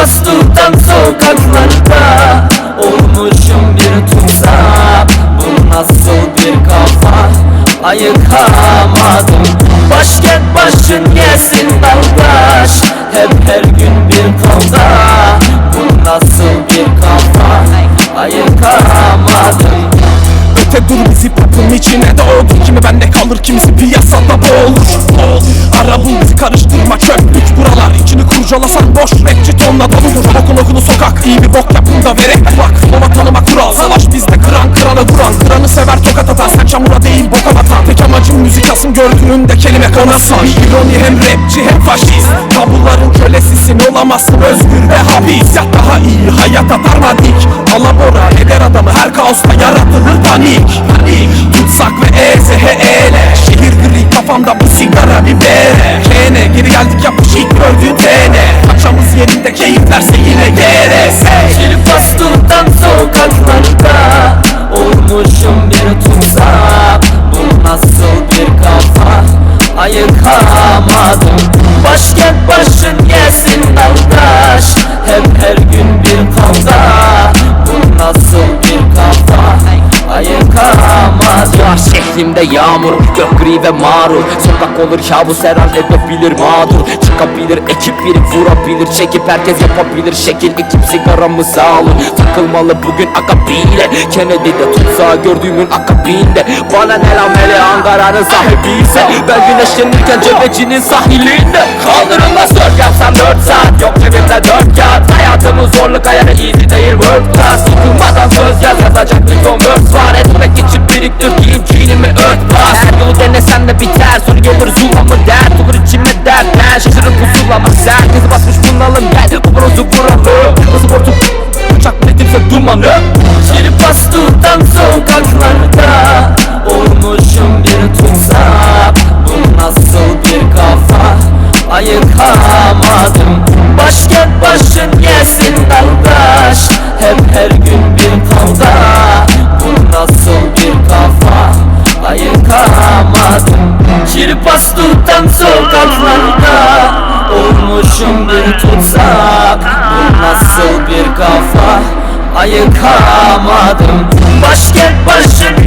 Başkentten sokaklarda Olmuşum bir tutsak Bu nasıl bir kafa? Ayıkamadım Başkent başın yesin dalgaç Hep her gün içine doğdu. Kimi bende kalır kimisi piyasada boğulur. Ara bul bizi karıştırma çöplük buralar. İçini kurcalasan boş rapçi tonla doludur. Okul okulu sokak iyi bir bok yapın da verek bak Baba tanıma kural. Savaş bizde kıran kırana duran Kıranı sever tokat atar. Sen çamura değil boka batan Tek amacım müzik asım gördüğünde kelime kanasın Bir ironi hem rapçi hem faşist. Tabuların kölesisin olamazsın özgür ve hapis Yat daha iyi hayata darmadik. Alabora eder adamı her kaosta yaratılır Panik bere Kene geri geldik yapış ilk gördüğün tene Kaçamız yerinde keyiflerse yine GRS Bir bastımdan sokaklarda Olmuşum bir tutsak Bu nasıl bir kafa? Ayıkamadım Başkent başın yesin dalgaç Hep her gün Yağar şehrimde yağmur Gök gri ve marul Sokak olur kabus her an edebilir mağdur. Çıkabilir ekip biri vurabilir. Çekip herkes yapabilir şekil ekip sigaramızı alın Takılmalı bugün akabile Kennedy'de tutsağı gördüğümün akabinde. Bana ne lan hele Ankara'nın sahibi ise Ben güneşlenirken cebecinin sahilinde. Kaldırılmaz dört yapsam dört saat de biter Soru gelir zula mı dert Olur içime dertler Şaşırır pusulama Herkesi basmış bunalım gel. Bu brozu vuralım Nasıl borçlu Uçak biletimse dumanı Bir pasturdan sokaklarda Olmuşum bir tutsak Bu nasıl bir kafa? Ayıkamadım Olmuşum bir tutsak Bu nasıl bir kafa? Ayıkamadım. Başkent yesin